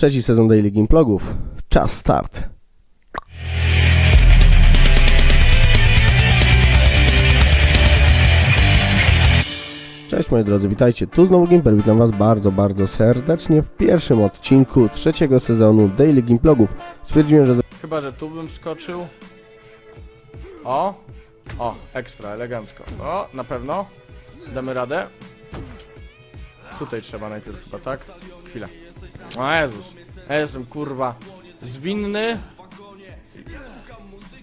trzeci sezon Daily Gameplogów. Czas start. Cześć moi drodzy, witajcie. Tu znowu Gimper, witam was bardzo, bardzo serdecznie w pierwszym odcinku trzeciego sezonu Daily Gameplogów. Stwierdziłem, że Chyba, że tu bym skoczył. O! O, ekstra, elegancko. O, na pewno. Damy radę. Tutaj trzeba najpierw chyba, tak? Chwilę. O Jezus. Ja jestem kurwa zwinny.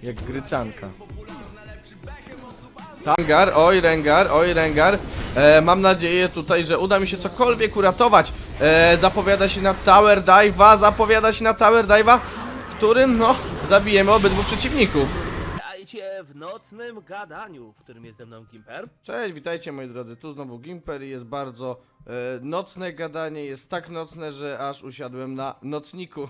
Jak grycanka. Rengar, oj Rengar, oj Rengar. E, mam nadzieję tutaj, że uda mi się cokolwiek uratować. E, zapowiada się na Tower Dive'a, zapowiada się na Tower Dive'a, w którym, no, zabijemy obydwu przeciwników. Witajcie w nocnym gadaniu, w którym jest ze mną Gimper. Cześć, witajcie moi drodzy, tu znowu Gimper i jest bardzo e, nocne gadanie, jest tak nocne, że aż usiadłem na nocniku.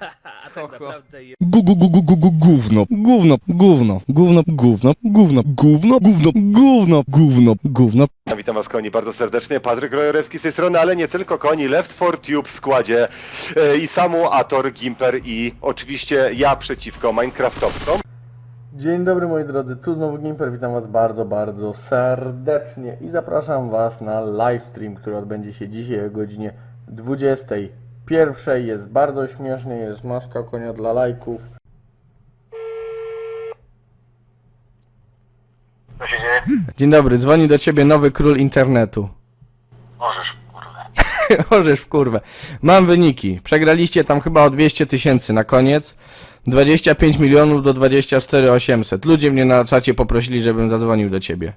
A tak Ho, ho. naprawdę jest Gu, gu, gu, gu, gu, gu, gówno, gówno, gówno, gówno, gówno, gówno, gówno, gówno, gówno, gówno, gówno. Witam Was koni bardzo serdecznie, Patryk Rojorewski z tej strony, ale nie tylko koni, Left 4 Tube w składzie e, i Samu, Ator, Gimper i oczywiście ja przeciwko Minecraftowcom. Dzień dobry moi drodzy, tu znowu Gimper, witam was bardzo, bardzo serdecznie i zapraszam was na livestream, który odbędzie się dzisiaj o godzinie 21. Jest bardzo śmieszny, jest maska konia dla lajków. Dzień dobry, dzwoni do ciebie nowy król internetu. Możesz. Orzesz w kurwę. Mam wyniki. Przegraliście tam chyba o 200 tysięcy na koniec. 25 milionów do 24 800. Ludzie mnie na czacie poprosili, żebym zadzwonił do ciebie.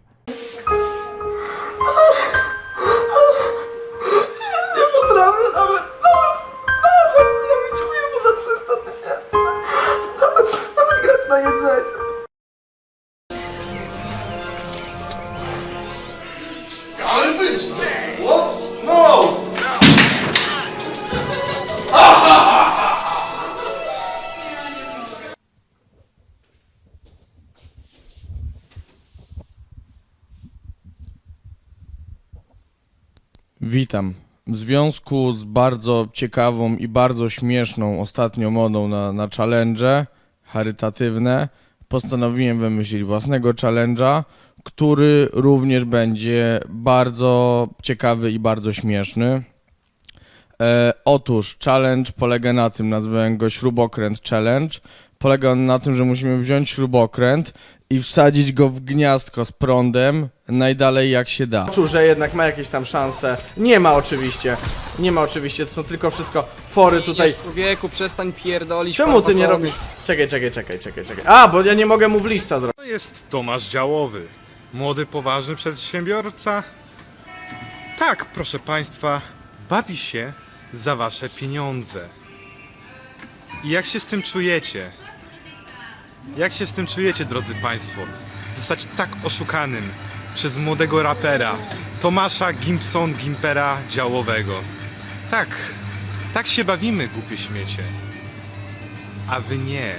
Witam. W związku z bardzo ciekawą i bardzo śmieszną ostatnio modą na, na challenge charytatywne, postanowiłem wymyślić własnego challenge'a, który również będzie bardzo ciekawy i bardzo śmieszny. E, otóż challenge polega na tym, nazwałem go śrubokręt challenge. Polega on na tym, że musimy wziąć śrubokręt i wsadzić go w gniazdko z prądem najdalej jak się da. Czuł, że jednak ma jakieś tam szanse. Nie ma oczywiście. Nie ma oczywiście, to są tylko wszystko fory tutaj. Człowieku, przestań pierdolić. Czemu ty nie farmazony. robisz? Czekaj, czekaj, czekaj, czekaj, czekaj. A, bo ja nie mogę mu w lista zrobić. To jest Tomasz Działowy. Młody, poważny przedsiębiorca. Tak, proszę Państwa, bawi się za Wasze pieniądze. I jak się z tym czujecie? Jak się z tym czujecie, drodzy Państwo? Zostać tak oszukanym przez młodego rapera Tomasza Gimpson Gimpera Działowego. Tak, tak się bawimy, głupie śmiecie. A Wy nie.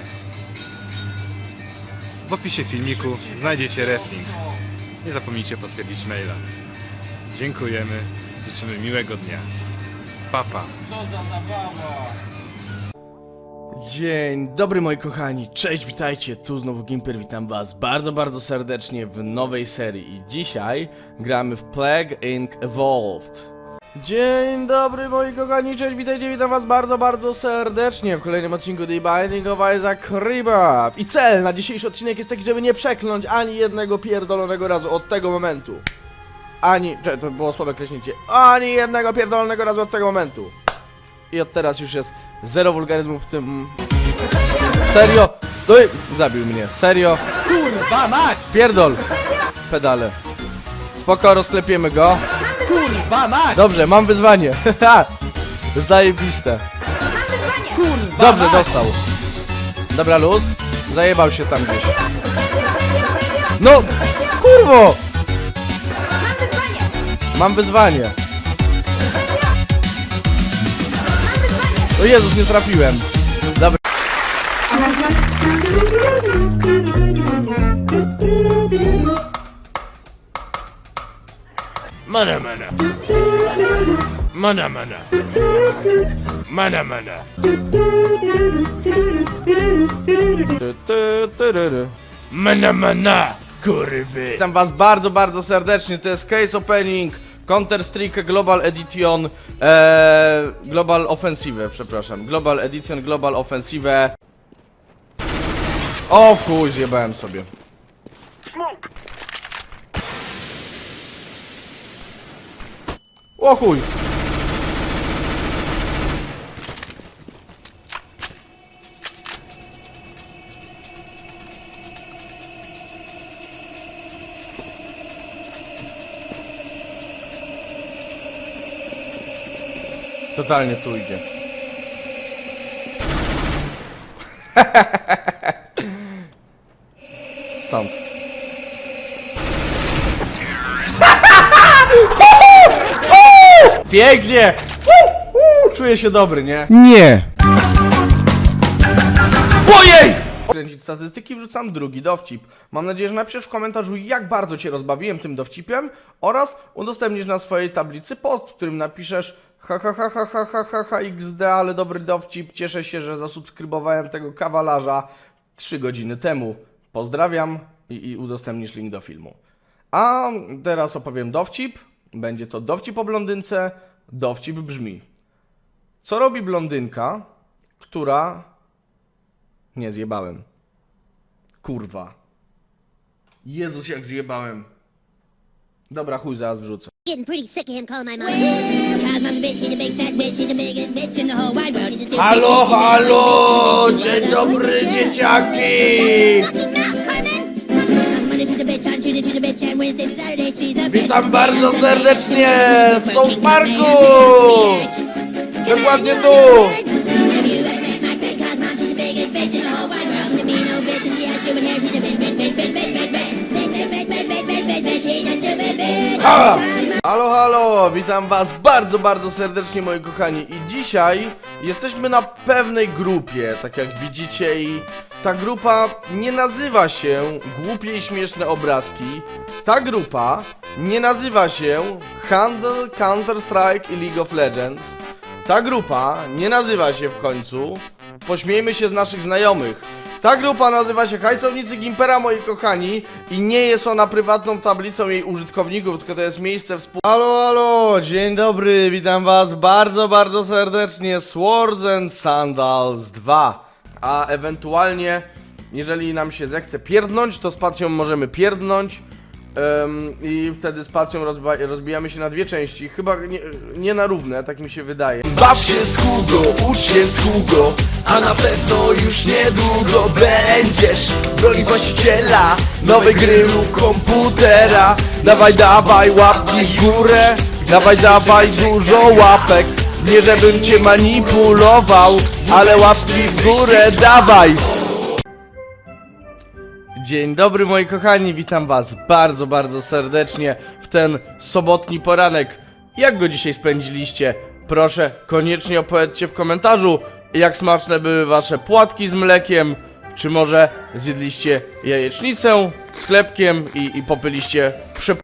W opisie filmiku znajdziecie reflink. Nie zapomnijcie potwierdzić maila. Dziękujemy, życzymy miłego dnia. Papa. Dzień dobry moi kochani, cześć, witajcie, tu znowu Gimper, witam was bardzo, bardzo serdecznie w nowej serii i dzisiaj gramy w Plague Inc. Evolved. Dzień dobry moi kochani, cześć, witajcie, witam was bardzo, bardzo serdecznie w kolejnym odcinku The Binding of Isaac Rebirth. I cel na dzisiejszy odcinek jest taki, żeby nie przekląć ani jednego pierdolonego razu od tego momentu. Ani, czekaj, to było słabe kleśnięcie, ani jednego pierdolonego razu od tego momentu. I od teraz już jest zero wulgaryzmów w tym. Serio? Oj, zabił mnie. Serio? Kurwa mać! Pierdol! Pedale. Spoko, rozklepiemy go. Kurwa mać! Dobrze, mam wyzwanie. Zajebiste. Kurwa Dobrze, dostał. Dobra, luz. Zajebał się tam gdzieś. No! Kurwo! Mam wyzwanie. O Jezus, nie trafiłem. Dobra. Mana, mana. Mana mana. Mana mana. Mana mana. Kurwy. Witam was bardzo, bardzo serdecznie, to jest Case Opening Counter Strike Global Edition e, Global Offensive, przepraszam. Global Edition, Global Offensive. O chuj, zjebałem sobie. O chuj Totalnie tu idzie. Stąd. Pięknie! Czuję się dobry, nie? Nie! Ojej! Kręcić statystyki, wrzucam drugi dowcip. Mam nadzieję, że napiszesz w komentarzu, jak bardzo Cię rozbawiłem tym dowcipem oraz udostępnisz na swojej tablicy post, w którym napiszesz Ha, ha, ha, ha, ha, ha, ha, XD, ale dobry dowcip. Cieszę się, że zasubskrybowałem tego kawalarza 3 godziny temu. Pozdrawiam i, i udostępnisz link do filmu. A teraz opowiem dowcip. Będzie to dowcip o blondynce. Dowcip brzmi. Co robi blondynka, która... Nie zjebałem. Kurwa. Jezus, jak zjebałem. Dobra, chuj, zaraz wrzucę. Halo, halo! Dzień dobry, dzieciaki! Witam bardzo serdecznie w South Parku! Dokładnie tu! Ha! Witam was bardzo, bardzo serdecznie moi kochani i dzisiaj jesteśmy na pewnej grupie, tak jak widzicie i ta grupa nie nazywa się Głupie i Śmieszne Obrazki. Ta grupa nie nazywa się Handle, Counter-Strike i League of Legends. Ta grupa nie nazywa się w końcu Pośmiejmy się z naszych znajomych. Ta grupa nazywa się Hajsownicy Gimpera, moi kochani, i nie jest ona prywatną tablicą jej użytkowników, tylko to jest miejsce współ... Halo, halo, dzień dobry, witam was bardzo, bardzo serdecznie, Swords and Sandals 2. A ewentualnie, jeżeli nam się zechce pierdnąć, to spacją możemy pierdnąć. Em, I wtedy spacją rozba- rozbijamy się na dwie części. Chyba nie, nie na równe, tak mi się wydaje. Baw się z Hugo, ucz się z Hugo A na pewno już niedługo będziesz w roli właściciela Nowej gry lub komputera Dawaj, dawaj łapki w górę Dawaj, dawaj dużo łapek Nie żebym cię manipulował Ale łapki w górę dawaj Dzień dobry moi kochani, witam was bardzo, bardzo serdecznie w ten sobotni poranek. Jak go dzisiaj spędziliście? Proszę, koniecznie opowiedzcie w komentarzu, jak smaczne były wasze płatki z mlekiem, czy może zjedliście jajecznicę z chlebkiem i, i popyliście prze...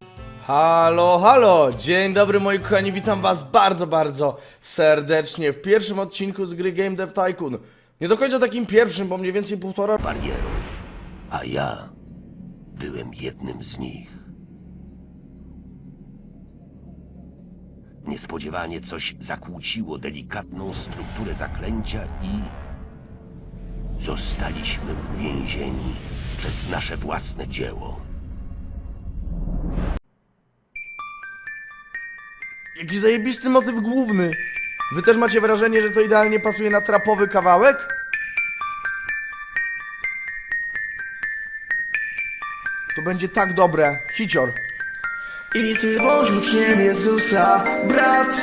Halo, halo! Dzień dobry moi kochani, witam was bardzo, bardzo serdecznie w pierwszym odcinku z gry Game Dev Tycoon. Nie do końca takim pierwszym, bo mniej więcej półtora barierą, a ja byłem jednym z nich. Niespodziewanie coś zakłóciło delikatną strukturę zaklęcia i zostaliśmy uwięzieni przez nasze własne dzieło. Jaki zajebisty motyw główny. Wy też macie wrażenie, że to idealnie pasuje na trapowy kawałek? To będzie tak dobre. Hicior. I ty bądź uczniem Jezusa, brat.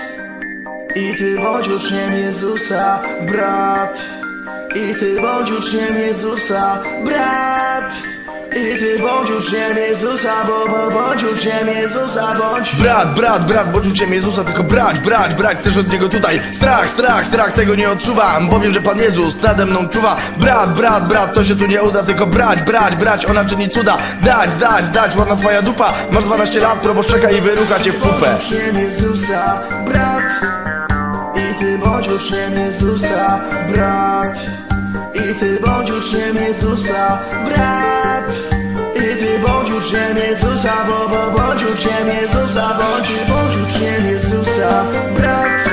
I ty bądź uczniem Jezusa, brat. I ty bądź uczniem Jezusa, brat I ty bądź uczniem Jezusa, bo, bo bądź uczniem Jezusa, bądź Brat, brat, brat, bądź uczniem Jezusa, tylko brać, brać, brać, chcesz od Niego tutaj. Strach, strach, strach, tego nie odczuwam. Powiem, że Pan Jezus nade mną czuwa. Brat, brat, brat, to się tu nie uda, tylko brać, brać, brać Ona czyni cuda, dać, dać, dać, ładna twoja dupa. Masz 12 lat, proboszcz czeka i wyrucha cię w pupę. Uczniem Jezusa, brat. Brat I ty bądź uczniem Jezusa, brat i Ty bądź uczniem Jezusa, brat. I Ty bądź uczniem Jezusa, bo, bo bądź uczniem Jezusa Bądź, bądź uczniem Jezusa, brat.